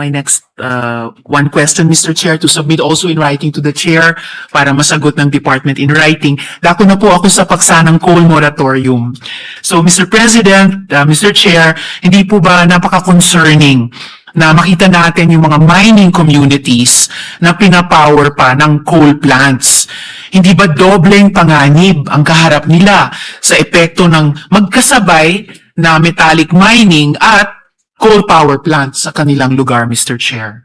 my next uh, one question, Mr. Chair, to submit also in writing to the chair para masagot ng department in writing. Dako na po ako sa paksa ng coal moratorium. So, Mr. President, uh, Mr. Chair, hindi po ba napaka-concerning na makita natin yung mga mining communities na pinapower pa ng coal plants. Hindi ba dobleng panganib ang kaharap nila sa epekto ng magkasabay na metallic mining at coal power plants sa kanilang lugar, Mr. Chair?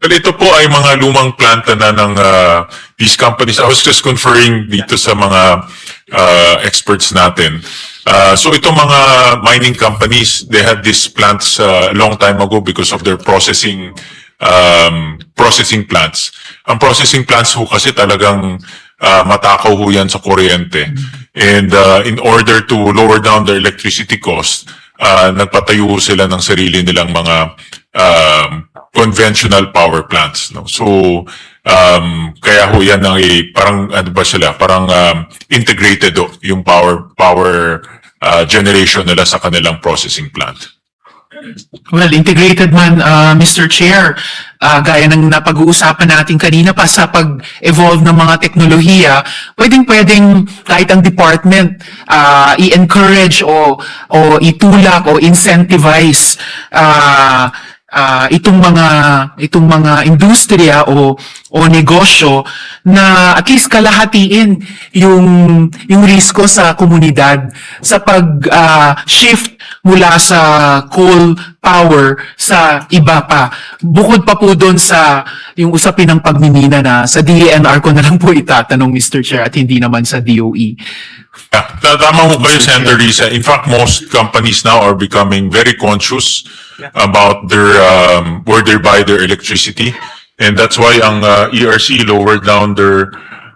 Well, ito po ay mga lumang planta na ng uh, these companies. I was just conferring dito sa mga uh, experts natin. Uh, so itong mga mining companies, they had these plants uh, long time ago because of their processing um, processing plants. Ang processing plants ho kasi talagang uh, matakaw ho yan sa kuryente. And uh, in order to lower down their electricity cost, uh, nagpatayo sila ng sarili nilang mga um, conventional power plants. No? So, um, kaya ho yan ang eh, parang ano ba sila, parang um, integrated ho, yung power power uh, generation nila sa kanilang processing plant. Well, integrated man, uh, Mr. Chair, uh, gaya ng napag-uusapan natin kanina pa sa pag-evolve ng mga teknolohiya, pwedeng-pwedeng kahit ang department uh, i-encourage o, o itulak o incentivize uh, uh, itong mga itong mga industriya o o negosyo na at least kalahatiin yung yung risko sa komunidad sa pag uh, shift mula sa coal power sa iba pa. Bukod pa po doon sa yung usapin ng pagmimina na sa DENR ko na lang po itatanong Mr. Chair at hindi naman sa DOE. Yeah, ta- tama mo kayo, Senator Risa. In fact, most companies now are becoming very conscious about their um, where they buy their electricity. And that's why ang uh, ERC lowered down their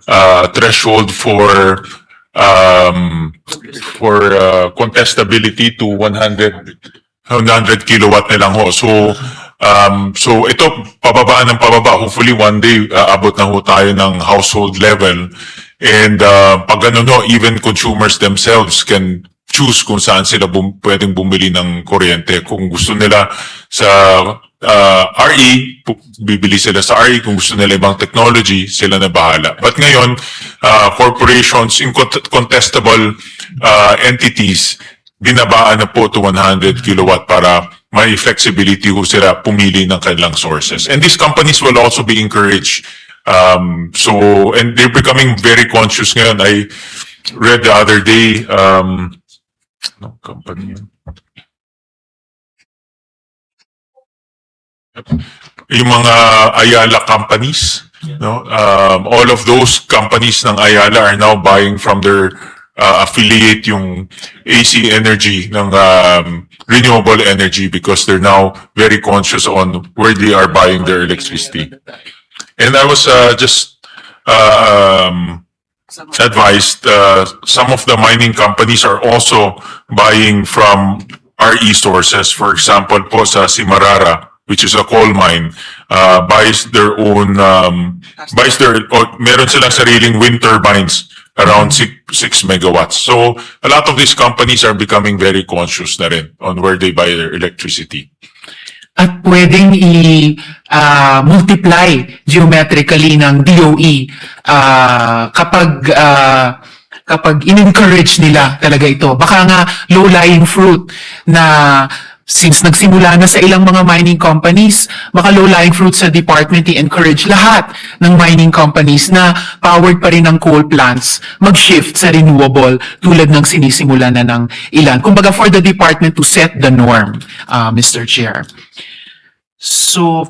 uh, threshold for um, for uh, contestability to 100 100 kilowatt na lang ho. So um, so ito pababa ng pababa. Hopefully one day uh, abot na ho tayo ng household level. And uh, pag ano no, even consumers themselves can choose kung saan sila bum- pwedeng bumili ng kuryente. Kung gusto nila sa uh, RE, bibili sila sa RE. Kung gusto nila ibang technology, sila na bahala. But ngayon, uh, corporations, incont- contestable uh, entities, binabaan na po to 100 kilowatt para may flexibility ho sila pumili ng kanilang sources. And these companies will also be encouraged. Um, so, and they're becoming very conscious ngayon. I read the other day, um, no company Yung mga Ayala companies, no? Um, all of those companies ng Ayala are now buying from their uh, affiliate yung AC Energy ng um, renewable energy because they're now very conscious on where they are buying their electricity. And I was uh, just uh, um, advised, uh, some of the mining companies are also buying from RE sources. For example, po sa Simarara, which is a coal mine, uh, buys their own, um, buys their, o, meron silang sariling wind turbines around six, six megawatts. So a lot of these companies are becoming very conscious na rin on where they buy their electricity. At pwedeng i-multiply geometrically ng DOE ah, kapag ah, kapag in-encourage nila talaga ito. Baka nga low-lying fruit na since nagsimula na sa ilang mga mining companies, baka low-lying fruit sa department i-encourage lahat ng mining companies na powered pa rin ng coal plants mag-shift sa renewable tulad ng sinisimula na ng ilan. Kumbaga for the department to set the norm, ah, Mr. Chair. So,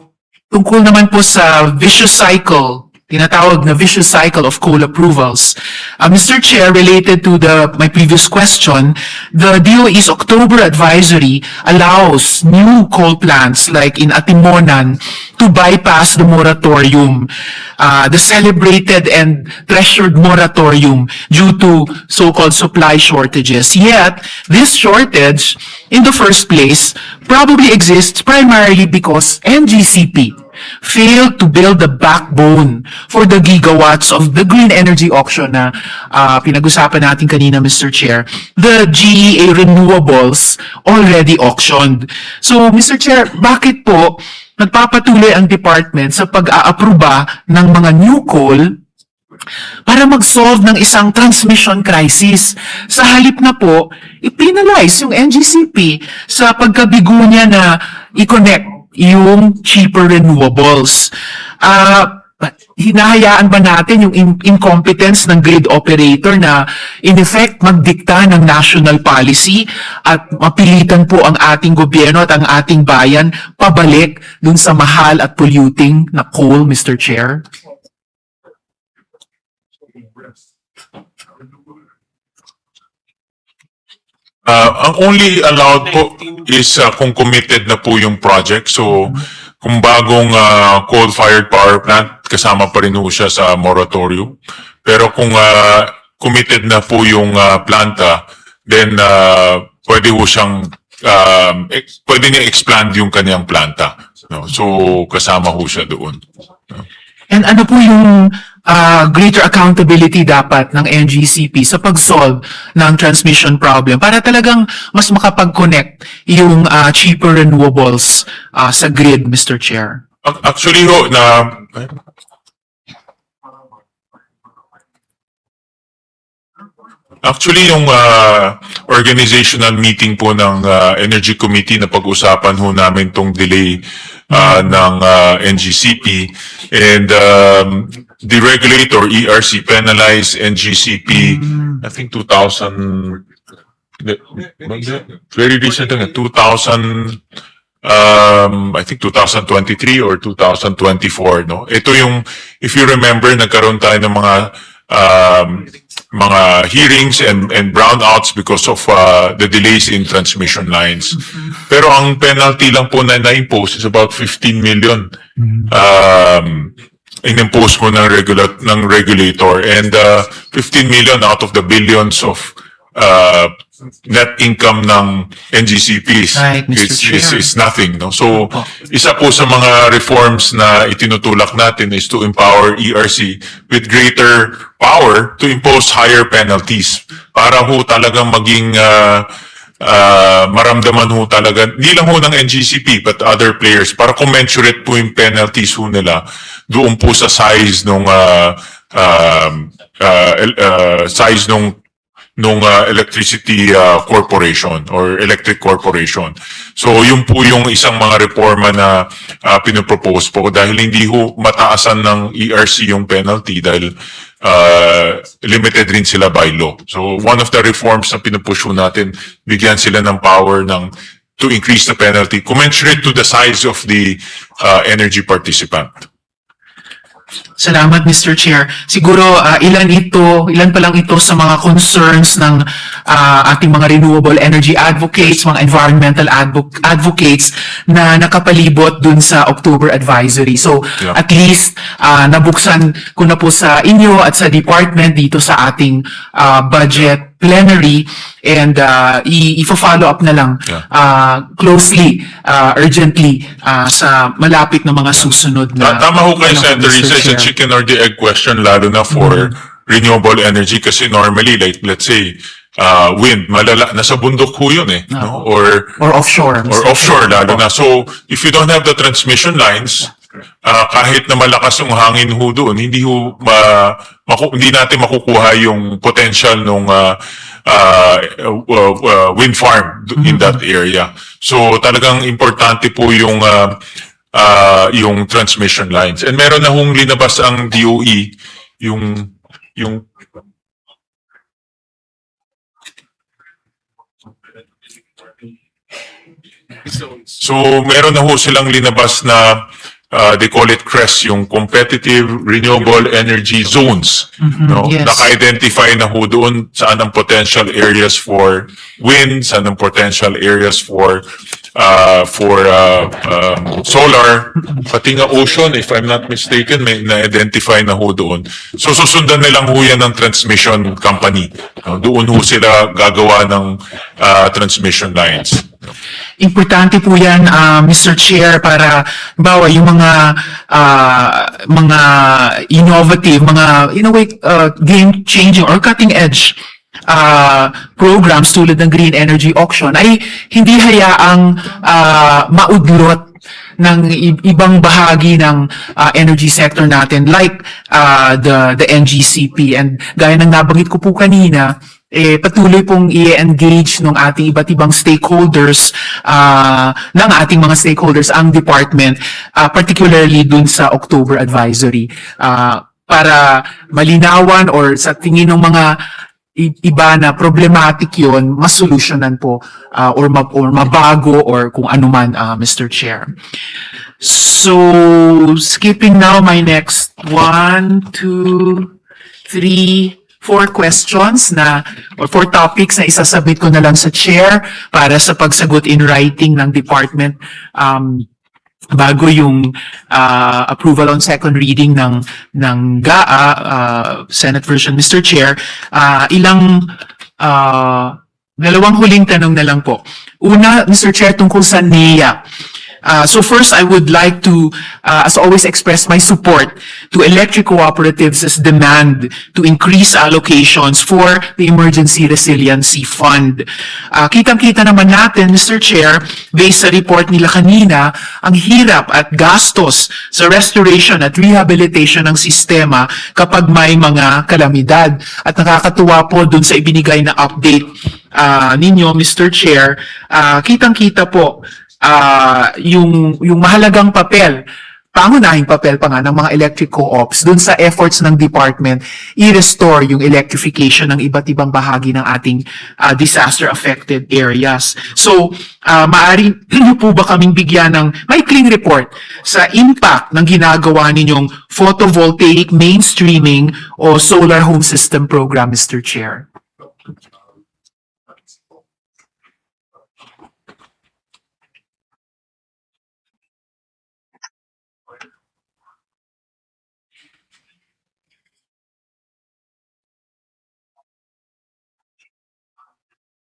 tungkol naman po sa vicious cycle, tinatawag na vicious cycle of coal approvals. Uh, Mr. Chair, related to the my previous question, the DOE's October advisory allows new coal plants like in Atimonan to bypass the moratorium, uh, the celebrated and treasured moratorium due to so-called supply shortages. Yet, this shortage, in the first place, probably exists primarily because NGCP failed to build the backbone for the gigawatts of the green energy auction na uh, pinag-usapan natin kanina, Mr. Chair. The GEA renewables already auctioned. So, Mr. Chair, bakit po nagpapatuloy ang department sa pag-aaproba ng mga new coal para mag-solve ng isang transmission crisis. Sa halip na po, ipinalize yung NGCP sa pagkabigo niya na i-connect yung cheaper renewables. Ah, hinahayaan ba natin yung in- incompetence ng grid operator na in effect magdikta ng national policy at mapilitan po ang ating gobyerno at ang ating bayan pabalik dun sa mahal at polluting na coal, Mr. Chair? Uh, ang only allowed po is uh, kung committed na po yung project. So, kung bagong uh, coal-fired power plant, kasama pa rin po siya sa moratorium. Pero kung uh, committed na po yung uh, planta, then uh, pwede po siyang, um, ex- pwede niya expand yung kanyang planta. No? So, kasama po siya doon. And ano po yung ah, greater accountability dapat ng NGCP sa pag-solve ng transmission problem para talagang mas makapag-connect yung ah, cheaper renewables ah, sa grid, Mr. Chair? Ac- Actually ho, na... Actually, yung ah, organizational meeting po ng ah, Energy Committee na pag-usapan ho namin tong delay ah, ng ah, NGCP and um, the regulator, ERC, penalized NGCP, I think 2000, very recent, lang, 2000, um, I think 2023 or 2024, no? Ito yung, if you remember, nagkaroon tayo ng mga, um, mga hearings and, and brownouts because of uh, the delays in transmission lines. Pero ang penalty lang po na na-impose is about 15 million. Um, in-impose mo ng, regula- ng regulator and uh, 15 million out of the billions of uh, net income ng NGCPs Right, Mr. is, is, Chair. is nothing. No? So, Opo. isa po sa mga reforms na itinutulak natin is to empower ERC with greater power to impose higher penalties para ho talagang maging uh, uh, maramdaman ho talaga, hindi lang ho ng NGCP but other players. Para commensurate po yung penalties ho nila doon po sa size nung uh, uh, el- uh, size nung nung uh, electricity uh, corporation or electric corporation. So yun po yung isang mga reforma na uh, pinopropose po dahil hindi ho mataasan ng ERC yung penalty dahil uh, limited rin sila by law. So one of the reforms na pinupush natin, bigyan sila ng power ng to increase the penalty commensurate to the size of the uh, energy participant. Salamat, Mr. Chair. Siguro ah, ilan ito, ilan pa lang ito sa mga concerns ng ah, ating mga renewable energy advocates, mga environmental advo- advocates na nakapalibot dun sa October advisory. So, Yeah. at least ah, nabuksan ko na po sa inyo at sa department dito sa ating ah, budget plenary and uh, i-follow up na lang Yeah. ah, closely, ah, urgently ah, sa malapit na mga susunod na Ta- Tama ho kayo, Senator. Mm-hmm. chicken or the egg question lalo na for renewable energy kasi normally like let's say uh, wind, malala, nasa bundok ho yun eh. No? Or, Or offshore. or Mr. offshore lalo na. So if you don't have the transmission lines, uh, kahit na malakas yung hangin ho doon, hindi ho ma, maku- hindi natin makukuha yung potential ng uh, uh, uh, uh, wind farm do- in that area. So talagang importante po yung uh, uh, yung transmission lines. And meron na hong linabas ang DOE yung yung So meron na ho silang linabas na uh, they call it CRES, yung Competitive Renewable Energy Zones. no? yes. Naka-identify na ho doon saan ang potential areas for wind, saan ang potential areas for uh, for uh, um, solar, pati nga ocean, if I'm not mistaken, may na-identify na ho doon. So susundan nilang ho yan ng transmission company. No? Doon ho sila gagawa ng uh, transmission lines. Importante po yan, ah, Mr. Chair, para, bawa, yung mga, ah, mga innovative, mga, in a way, ah, game-changing or cutting-edge ah, programs tulad ng Green Energy Auction ay hindi hayaang ah, maudlot ng ibang bahagi ng ah, energy sector natin like ah, the the NGCP and gaya ng nabanggit ko po kanina eh, patuloy pong i-engage ng ating iba't ibang stakeholders, ah, ng ating mga stakeholders, ang department, ah, particularly dun sa October advisory, ah, para malinawan or sa tingin ng mga iba na problematic yon masolusyonan po ah, or, ma- or mabago or kung ano man, ah, Mr. Chair. So, skipping now my next one, two, three, four questions na, or four topics na isasabit ko na lang sa chair para sa pagsagot in writing ng department um, bago yung ah, approval on second reading ng ng GAA ah, Senate version Mr. Chair ah, ilang ah, dalawang huling tanong na lang po una Mr. Chair tungkol sa NEA Uh, so first, I would like to, uh, as always, express my support to electric cooperatives' demand to increase allocations for the Emergency Resiliency Fund. Uh, kitang-kita naman natin, Mr. Chair, based sa report nila kanina, ang hirap at gastos sa restoration at rehabilitation ng sistema kapag may mga kalamidad. At nakakatuwa po dun sa ibinigay na update uh, ninyo, Mr. Chair, uh, kitang-kita po ah yung yung mahalagang papel pangunahing papel pa nga ng mga electric co-ops dun sa efforts ng department i-restore yung electrification ng iba't ibang bahagi ng ating ah, disaster affected areas. So, ah maaari niyo po ba kaming bigyan ng maikling report sa impact ng ginagawa ninyong photovoltaic mainstreaming o solar home system program, Mr. Chair?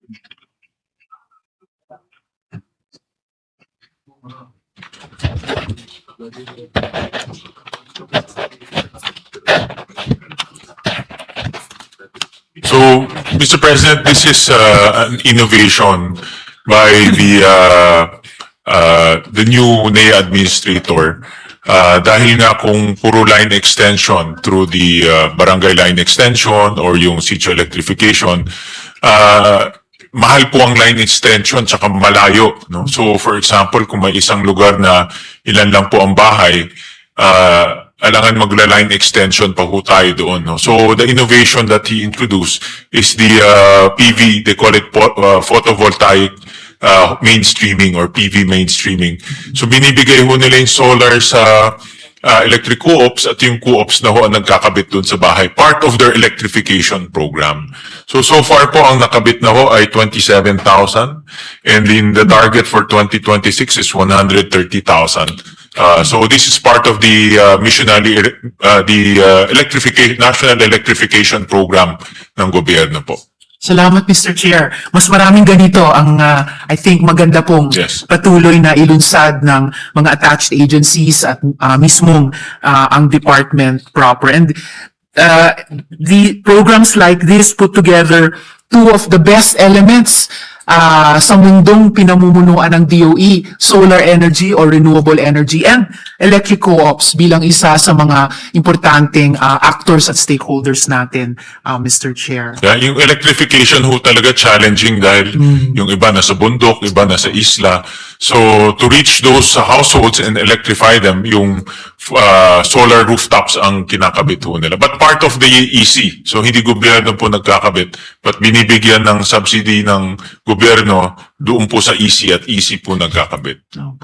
So, Mr. President, this is uh, an innovation by the uh, uh, the new NEA administrator. Uh, dahil nga kung puro line extension through the uh, barangay line extension or yung sitio electrification, uh, mahal po ang line extension tsaka malayo. No? So for example, kung may isang lugar na ilan lang po ang bahay, uh, alangan magla-line extension pa ho tayo doon. No? So the innovation that he introduced is the uh, PV, they call it po- uh, photovoltaic uh, mainstreaming or PV mainstreaming. So binibigay ho nila yung solar sa uh, electric co-ops at yung co-ops na ho ang nagkakabit dun sa bahay. Part of their electrification program. So, so far po ang nakabit na ho ay 27,000 and in the target for 2026 is 130,000. Uh, so this is part of the uh, missionary, uh, the uh, electrification, national electrification program ng gobyerno po. Salamat, Mr. Chair. Mas maraming ganito ang, ah, I think, maganda pong Yes. patuloy na ilunsad ng mga attached agencies at ah, mismong ah, ang department proper. And uh, the programs like this put together two of the best elements uh, sa mundong pinamumunuan ng DOE, solar energy or renewable energy and electric co-ops bilang isa sa mga importanteng uh, actors at stakeholders natin, ah, uh, Mr. Chair. Yeah, yung electrification ho talaga challenging dahil mm. yung iba nasa bundok, iba nasa isla. So to reach those households and electrify them, yung uh, solar rooftops ang kinakabit ho nila. But part of the EC, so hindi gobyerno po nagkakabit, but binibigyan ng subsidy ng gobyerno gobyerno doon po sa easy at easy po nagkakabit. Opo.